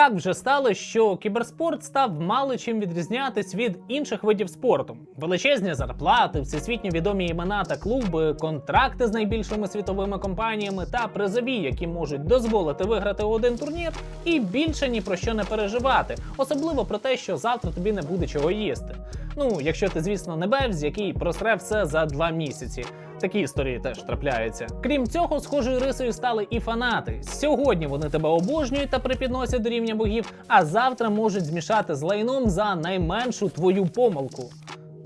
Так вже стало, що кіберспорт став мало чим відрізнятись від інших видів спорту. Величезні зарплати, всесвітньо відомі імена та клуби, контракти з найбільшими світовими компаніями та призові, які можуть дозволити виграти один турнір, і більше ні про що не переживати, особливо про те, що завтра тобі не буде чого їсти. Ну, якщо ти, звісно, не бевз, який просре все за два місяці. Такі історії теж трапляються. Крім цього, схожою рисою стали і фанати. Сьогодні вони тебе обожнюють та припідносять до рівня богів, а завтра можуть змішати з лайном за найменшу твою помилку.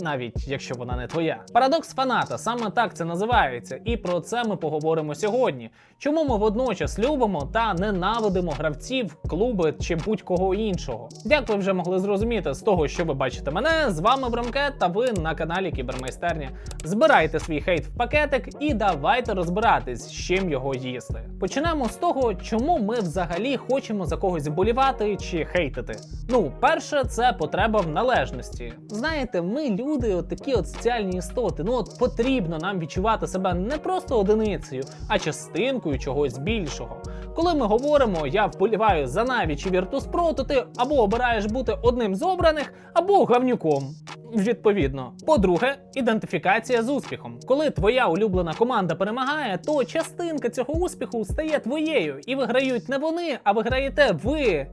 Навіть якщо вона не твоя. Парадокс фаната саме так це називається, і про це ми поговоримо сьогодні. Чому ми водночас любимо та ненавидимо гравців, клуби чи будь-кого іншого? Як ви вже могли зрозуміти з того, що ви бачите мене, з вами Брамкет та ви на каналі Кібермайстерня. Збирайте свій хейт в пакетик і давайте розбиратись, з чим його їсти. Почнемо з того, чому ми взагалі хочемо за когось вболівати чи хейтити. Ну, перше, це потреба в належності. Знаєте, ми люди, от такі от соціальні істоти. Ну от потрібно нам відчувати себе не просто одиницею, а частинкою чогось більшого. Коли ми говоримо, я вболіваю за Наві чи Virtus.pro, то ти або обираєш бути одним з обраних, або гавнюком. Відповідно, по-друге, ідентифікація з успіхом. Коли твоя улюблена команда перемагає, то частинка цього успіху стає твоєю, і виграють не вони, а виграєте ви.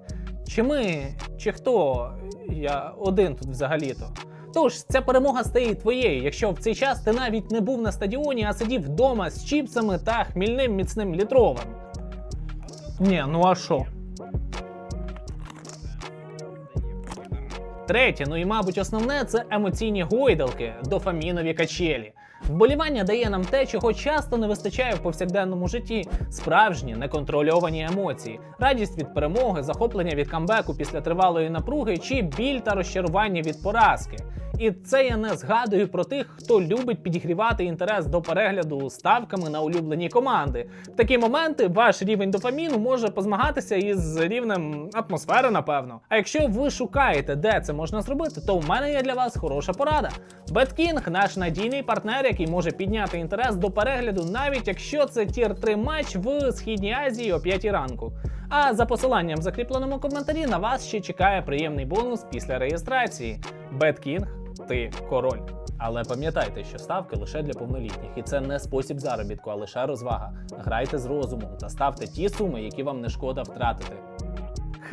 Чи ми, чи хто? Я один тут взагалі-то. Тож ця перемога стає твоєю, якщо в цей час ти навіть не був на стадіоні, а сидів вдома з чіпсами та хмільним міцним літровим. Ні, ну а що? Третє, ну і мабуть основне, це емоційні гойдалки, дофамінові качелі. Вболівання дає нам те, чого часто не вистачає в повсякденному житті: справжні неконтрольовані емоції, радість від перемоги, захоплення від камбеку після тривалої напруги чи біль та розчарування від поразки. І це я не згадую про тих, хто любить підігрівати інтерес до перегляду ставками на улюблені команди. В такі моменти ваш рівень дофаміну може позмагатися із рівнем атмосфери, напевно. А якщо ви шукаєте, де це можна зробити, то в мене є для вас хороша порада. BetKing – наш надійний партнер, який може підняти інтерес до перегляду, навіть якщо це тір 3 матч в Східній Азії о 5 ранку. А за посиланням в закріпленому коментарі на вас ще чекає приємний бонус після реєстрації. BetKing – ти король. Але пам'ятайте, що ставки лише для повнолітніх, і це не спосіб заробітку, а лише розвага. Грайте з розумом та ставте ті суми, які вам не шкода втратити.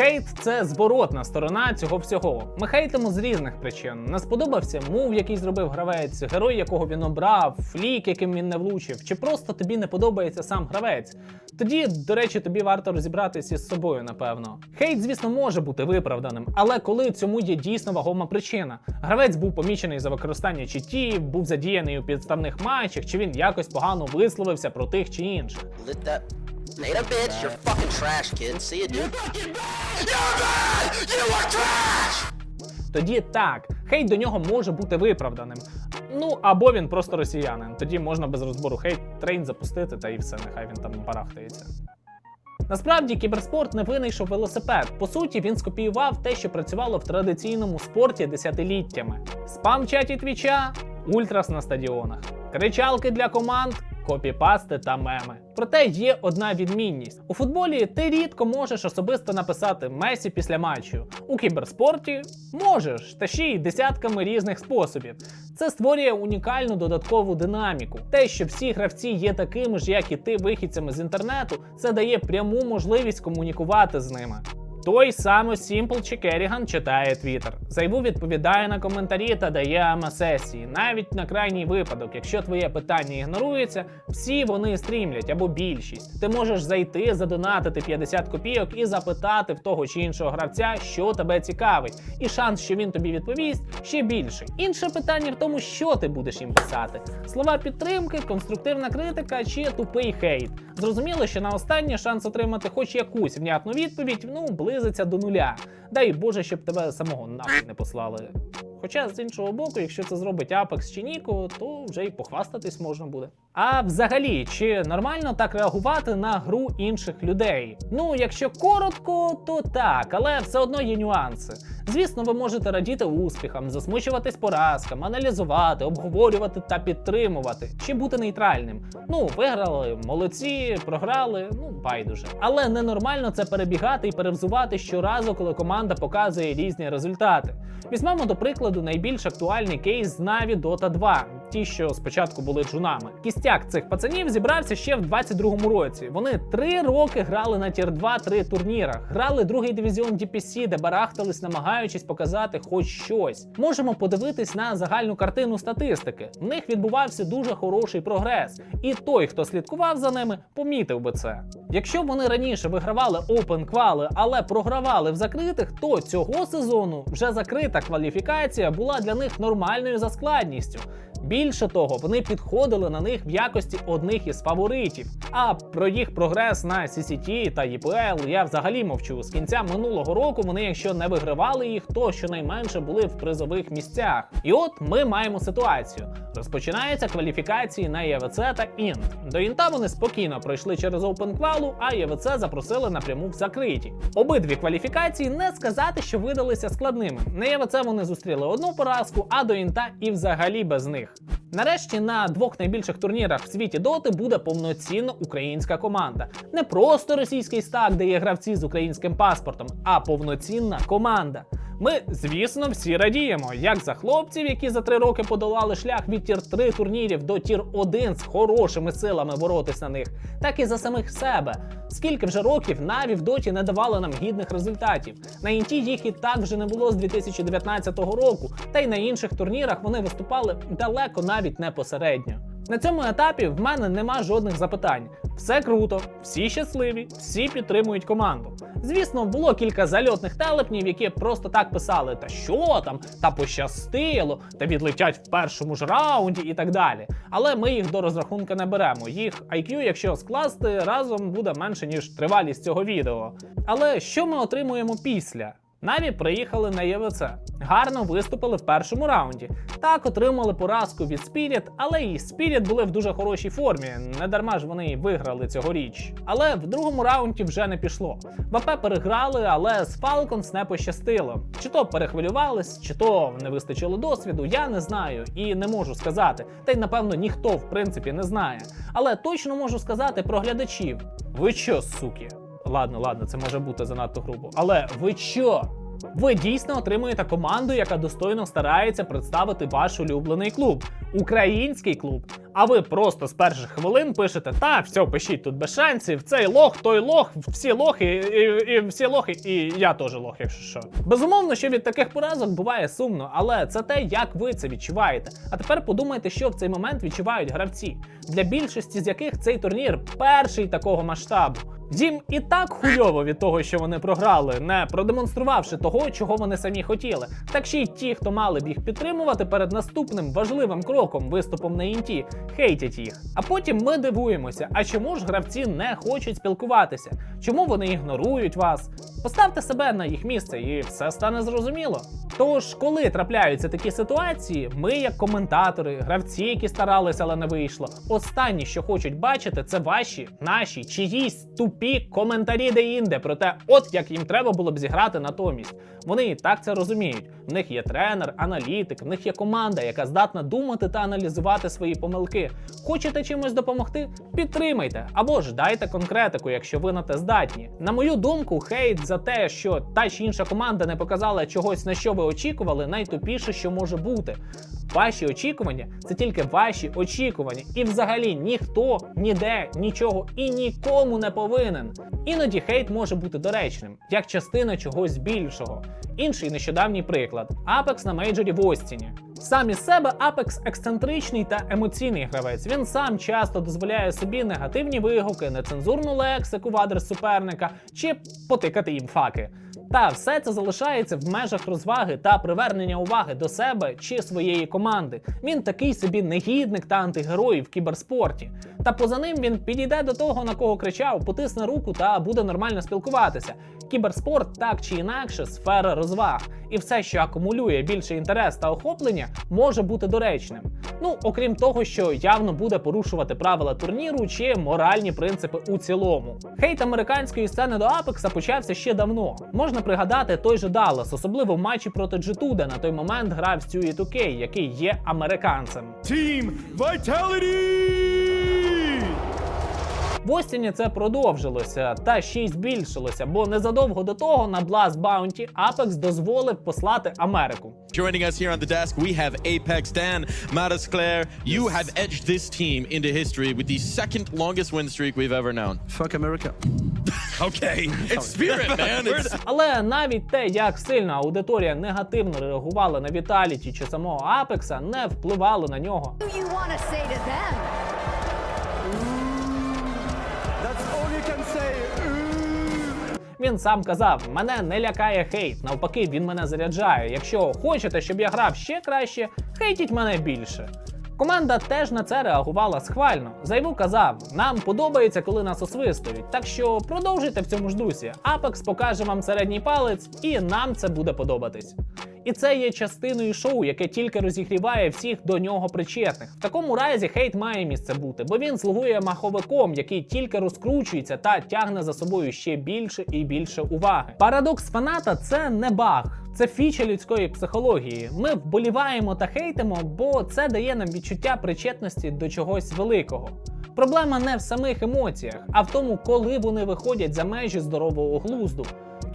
Хейт це зворотна сторона цього всього. Ми хейтимо з різних причин. Не сподобався мув, який зробив гравець, герой, якого він обрав, флік, яким він не влучив, чи просто тобі не подобається сам гравець. Тоді, до речі, тобі варто розібратися із собою, напевно. Хейт, звісно, може бути виправданим, але коли цьому є дійсно вагома причина. Гравець був помічений за використання читів, був задіяний у підставних матчах, чи він якось погано висловився про тих чи інших. That. Later, bitch. You're fucking trash, kid. See ya, dude. You're bad! You are trash! Тоді так, хейт до нього може бути виправданим. Ну або він просто росіянин. Тоді можна без розбору хейт трейн запустити та і все, нехай він там барахтається. Насправді кіберспорт не винайшов велосипед. По суті, він скопіював те, що працювало в традиційному спорті десятиліттями: спам чаті твіча, ультрас на стадіонах, кричалки для команд. Копіпасти та меми. Проте є одна відмінність: у футболі ти рідко можеш особисто написати Месі після матчу. У кіберспорті можеш, та ще й десятками різних способів. Це створює унікальну додаткову динаміку. Те, що всі гравці є такими ж, як і ти, вихідцями з інтернету, це дає пряму можливість комунікувати з ними. Той самий Simple чи Керріган читає Twitter. Зайву відповідає на коментарі та дає АМА-сесії. Навіть на крайній випадок, якщо твоє питання ігнорується, всі вони стрімлять або більшість. Ти можеш зайти, задонатити 50 копійок і запитати в того чи іншого гравця, що тебе цікавить. І шанс, що він тобі відповість, ще більший. Інше питання в тому, що ти будеш їм писати: слова підтримки, конструктивна критика чи тупий хейт. Зрозуміло, що на останнє шанс отримати хоч якусь внятну відповідь, ну, близиться до нуля. Дай Боже, щоб тебе самого нахуй не послали. Хоча з іншого боку, якщо це зробить Apex чи Ніко, то вже й похвастатись можна буде. А взагалі, чи нормально так реагувати на гру інших людей? Ну, якщо коротко, то так, але все одно є нюанси. Звісно, ви можете радіти успіхам, засмучуватись поразкам, аналізувати, обговорювати та підтримувати, чи бути нейтральним. Ну, виграли, молодці, програли, ну байдуже. Але ненормально це перебігати і перевзувати щоразу, коли команда показує різні результати. Візьмемо до прикладу найбільш актуальний кейс з Na'Vi Dota 2, ті, що спочатку були джунами. Кістяк цих пацанів зібрався ще в 22-му році. Вони три роки грали на тір 2-3 турнірах, грали другий дивізіон DPC, де барахтались, намагаючись показати хоч щось. Можемо подивитись на загальну картину статистики. В них відбувався дуже хороший прогрес, і той, хто слідкував за ними, помітив би це. Якщо вони раніше вигравали Open квали, але програвали в закритих, то цього сезону вже закрита кваліфікація була для них нормальною за складністю. Більше того, вони підходили на них в якості одних із фаворитів. А про їх прогрес на CCT та EPL я взагалі мовчу. З кінця минулого року вони, якщо не вигравали їх, то щонайменше були в призових місцях. І от ми маємо ситуацію. Розпочинаються кваліфікації на ЄВЦ та Інт. До Інта вони спокійно пройшли через Open а ЄВЦ запросили напряму в закриті. Обидві кваліфікації не сказати, що видалися складними. На ЄВЦ вони зустріли одну поразку, а до Інта і взагалі без них. Нарешті на двох найбільших турнірах в світі доти буде повноцінно українська команда. Не просто російський стак, де є гравці з українським паспортом, а повноцінна команда. Ми, звісно, всі радіємо, як за хлопців, які за три роки подолали шлях від тір 3 турнірів до тір 1 з хорошими силами боротись на них, так і за самих себе. Скільки вже років Наві в доті не давали нам гідних результатів. На інті їх і так вже не було з 2019 року, та й на інших турнірах вони виступали далеко навіть не посередньо. На цьому етапі в мене нема жодних запитань. Все круто, всі щасливі, всі підтримують команду. Звісно, було кілька зальотних телепнів, які просто так писали: та що там, та пощастило, та відлетять в першому ж раунді і так далі. Але ми їх до розрахунку не беремо. Їх IQ, якщо скласти, разом буде менше ніж тривалість цього відео. Але що ми отримуємо після? Наві приїхали на ЄВЦ. Гарно виступили в першому раунді. Так отримали поразку від Spirit, але і Spirit були в дуже хорошій формі. Не дарма ж вони виграли цьогоріч. Але в другому раунді вже не пішло. ВП переграли, але з Falcons не пощастило. Чи то перехвилювались, чи то не вистачило досвіду, я не знаю і не можу сказати. Та й напевно ніхто в принципі не знає. Але точно можу сказати про глядачів. Ви що, суки? Ладно, ладно, це може бути занадто грубо. Але ви що? Ви дійсно отримуєте команду, яка достойно старається представити ваш улюблений клуб, український клуб. А ви просто з перших хвилин пишете: та, все, пишіть тут без шансів, цей лох, той лох, всі лохи, і, і всі лохи, і я теж лох, якщо що. Безумовно, що від таких поразок буває сумно, але це те, як ви це відчуваєте. А тепер подумайте, що в цей момент відчувають гравці, для більшості з яких цей турнір перший такого масштабу. Їм і так хуйово від того, що вони програли, не продемонструвавши того, чого вони самі хотіли. Так ще й ті, хто мали б їх підтримувати перед наступним важливим кроком, виступом на інті, хейтять їх. А потім ми дивуємося, а чому ж гравці не хочуть спілкуватися? Чому вони ігнорують вас? Поставте себе на їх місце, і все стане зрозуміло. Тож, коли трапляються такі ситуації, ми, як коментатори, гравці, які старалися, але не вийшло, останні, що хочуть бачити, це ваші, наші, чиїсь тупі коментарі де-інде про те, от як їм треба було б зіграти натомість. Вони і так це розуміють. В них є тренер, аналітик, в них є команда, яка здатна думати та аналізувати свої помилки. Хочете чимось допомогти? Підтримайте або ж дайте конкретику, якщо ви на те здатні. На мою думку, хейт за те, що та чи інша команда не показала чогось, на що ви очікували, найтупіше, що може бути. Ваші очікування це тільки ваші очікування, і взагалі ніхто ніде нічого і нікому не повинен. Іноді хейт може бути доречним, як частина чогось більшого. Інший нещодавній приклад Apex на мейджорі в Остіні. Сам із себе Apex ексцентричний та емоційний гравець. Він сам часто дозволяє собі негативні вигуки, нецензурну лексику в адрес суперника чи потикати їм факи. Та все це залишається в межах розваги та привернення уваги до себе чи своєї команди. Він такий собі негідник та антигерой в кіберспорті. Та поза ним він підійде до того, на кого кричав, потисне руку та буде нормально спілкуватися. Кіберспорт так чи інакше сфера розваг, і все, що акумулює більше інтерес та охоплення, може бути доречним. Ну, окрім того, що явно буде порушувати правила турніру чи моральні принципи у цілому. Хейт американської сцени до Апекса почався ще давно. Можна пригадати той же Даллас, особливо в матчі проти G2, де на той момент грав Стюї 2K, який є американцем. Team Vitality! В це продовжилося та ще й збільшилося, бо незадовго до того на Blast Bounty Apex дозволив послати Америку. Joining us here on the desk, we have Apex Dan Matasclair. You have edged this team into history with the second longest win streak we've ever known. Fuck America. Okay, it's spirit, man. It's Але навіть те, як сильно аудиторія негативно реагувала на Віталіті чи самого Апекса, не впливало на нього. do you Він сам казав: мене не лякає хейт. Навпаки, він мене заряджає. Якщо хочете, щоб я грав ще краще, хейтіть мене більше. Команда теж на це реагувала схвально. Зайву казав: нам подобається, коли нас освистують. Так що продовжуйте в цьому ж дусі. Апекс покаже вам середній палець, і нам це буде подобатись. І це є частиною шоу, яке тільки розігріває всіх до нього причетних. В такому разі хейт має місце бути, бо він слугує маховиком, який тільки розкручується та тягне за собою ще більше і більше уваги. Парадокс фаната це не баг. Це фіча людської психології. Ми вболіваємо та хейтимо, бо це дає нам відчуття причетності до чогось великого. Проблема не в самих емоціях, а в тому, коли вони виходять за межі здорового глузду.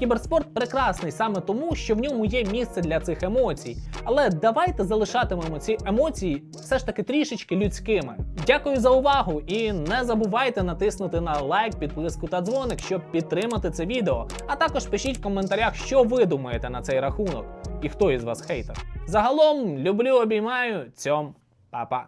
Кіберспорт прекрасний саме тому, що в ньому є місце для цих емоцій. Але давайте залишатимемо ці емоції все ж таки трішечки людськими. Дякую за увагу і не забувайте натиснути на лайк, підписку та дзвоник, щоб підтримати це відео. А також пишіть в коментарях, що ви думаєте на цей рахунок і хто із вас хейтер. Загалом люблю, обіймаю, цьом, па-па.